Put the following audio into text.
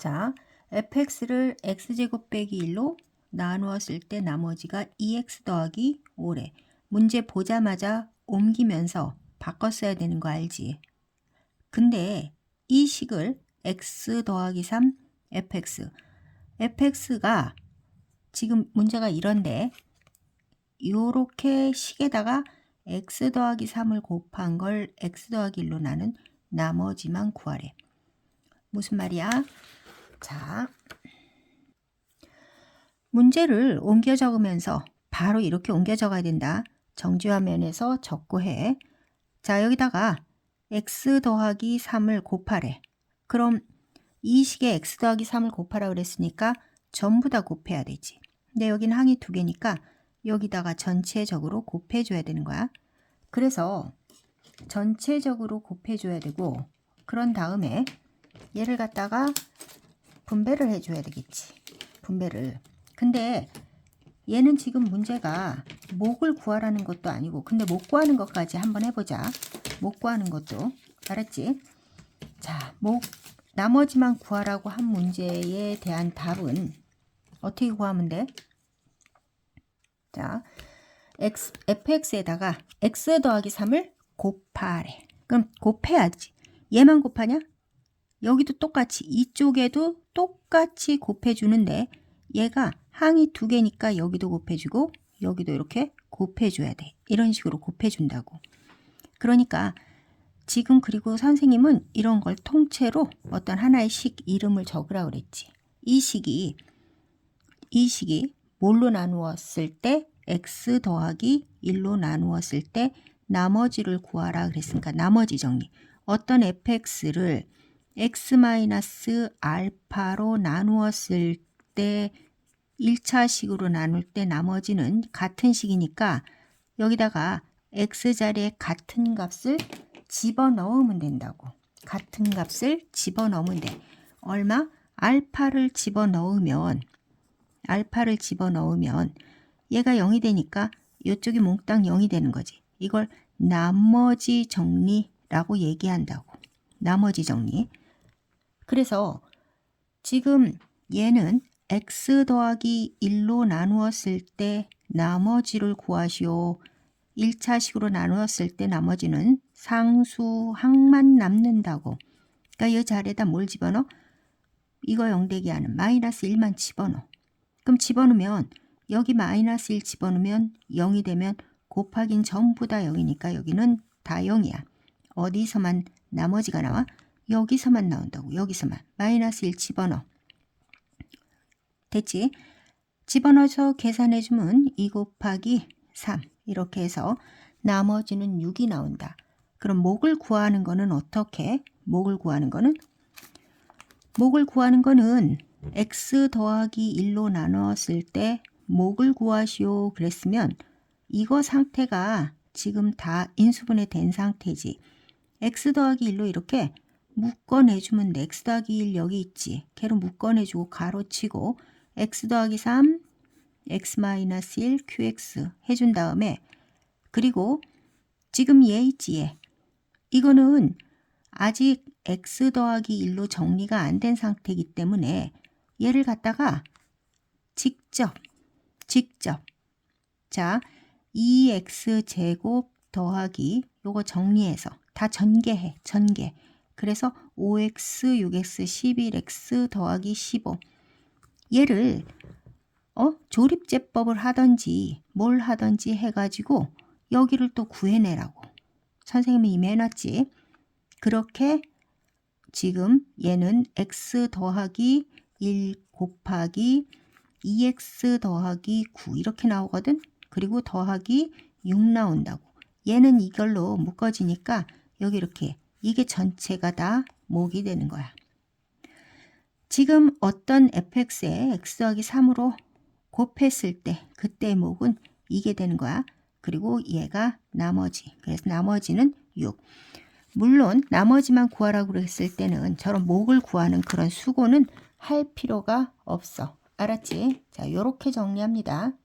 자, fx를 x제곱 빼기 1로 나누었을 때 나머지가 2x 더하기 5래. 문제 보자마자 옮기면서 바꿨어야 되는 거 알지? 근데 이 식을 x 더하기 3 fx fx가 지금 문제가 이런데 요렇게 식에다가 x 더하기 3을 곱한 걸 x 더하기 1로 나눈 나머지만 구하래. 무슨 말이야? 자, 문제를 옮겨 적으면서 바로 이렇게 옮겨 적어야 된다. 정지화면에서 적고 해. 자, 여기다가 x 더하기 3을 곱하래. 그럼 이 식에 x 더하기 3을 곱하라 그랬으니까 전부 다 곱해야 되지. 근데 여기는 항이 두 개니까 여기다가 전체적으로 곱해줘야 되는 거야. 그래서 전체적으로 곱해줘야 되고 그런 다음에 얘를 갖다가 분배를 해줘야 되겠지. 분배를. 근데 얘는 지금 문제가 목을 구하라는 것도 아니고 근데 목 구하는 것까지 한번 해보자. 목 구하는 것도. 알았지? 자, 목 나머지만 구하라고 한 문제에 대한 답은 어떻게 구하면 돼? 자, x, fx에다가 x 더하기 3을 곱하래. 그럼 곱해야지. 얘만 곱하냐? 여기도 똑같이 이쪽에도 똑같이 곱해주는데 얘가 항이 두 개니까 여기도 곱해주고 여기도 이렇게 곱해줘야 돼. 이런 식으로 곱해준다고. 그러니까 지금 그리고 선생님은 이런 걸 통째로 어떤 하나의 식 이름을 적으라 그랬지. 이 식이 이 식이 뭘로 나누었을 때 x 더하기 1로 나누었을 때 나머지를 구하라 그랬으니까 나머지 정리. 어떤 fx를 x-알파로 나누었을 때 1차식으로 나눌 때 나머지는 같은 식이니까 여기다가 x 자리에 같은 값을 집어넣으면 된다고. 같은 값을 집어넣으면 돼. 얼마? 알파를 집어넣으면 알파를 집어넣으면 얘가 0이 되니까 이쪽이 몽땅 0이 되는 거지. 이걸 나머지 정리라고 얘기한다고. 나머지 정리. 그래서 지금 얘는 x 더하기 1로 나누었을 때 나머지를 구하시오. 1차식으로 나누었을 때 나머지는 상수항만 남는다고. 그러니까 이 자리에다 뭘 집어넣어? 이거 0되기 하는 마이너스 1만 집어넣어. 그럼 집어넣으면 여기 마이너스 1 집어넣으면 0이 되면 곱하긴 전부 다 0이니까 여기는 다 0이야. 어디서만 나머지가 나와? 여기서만 나온다고. 여기서만. 마이너스 1 집어넣어. 됐지? 집어넣어서 계산해주면 2 곱하기 3 이렇게 해서 나머지는 6이 나온다. 그럼 목을 구하는 거는 어떻게? 목을 구하는 거는 목을 구하는 거는 x 더하기 1로 나누었을 때 목을 구하시오 그랬으면 이거 상태가 지금 다 인수분해 된 상태지. x 더하기 1로 이렇게 묶어내주면 돼. x 더하기 1 여기 있지. 걔로 묶어내주고 가로치고 x 더하기 3, x 마이너스 1, qx 해준 다음에 그리고 지금 얘 있지 얘. 이거는 아직 x 더하기 1로 정리가 안 된 상태이기 때문에 얘를 갖다가 직접 직접 자 2x 제곱 더하기 요거 정리해서 다 전개해 전개 그래서 5x 6x 11x 더하기 15 얘를 어 조립제법을 하던지 뭘 하던지 해가지고 여기를 또 구해내라고 선생님이 이미 해놨지 그렇게 지금 얘는 x 더하기 1 곱하기 2x 더하기 9 이렇게 나오거든. 그리고 더하기 6 나온다고. 얘는 이걸로 묶어지니까 여기 이렇게 이게 전체가 다 목이 되는 거야. 지금 어떤 fx에 x 더하기 3으로 곱했을 때 그때 목은 이게 되는 거야. 그리고 얘가 나머지. 그래서 나머지는 6. 물론 나머지만 구하라고 그랬을 때는 저런 목을 구하는 그런 수고는 할 필요가 없어. 알았지? 자, 요렇게 정리합니다.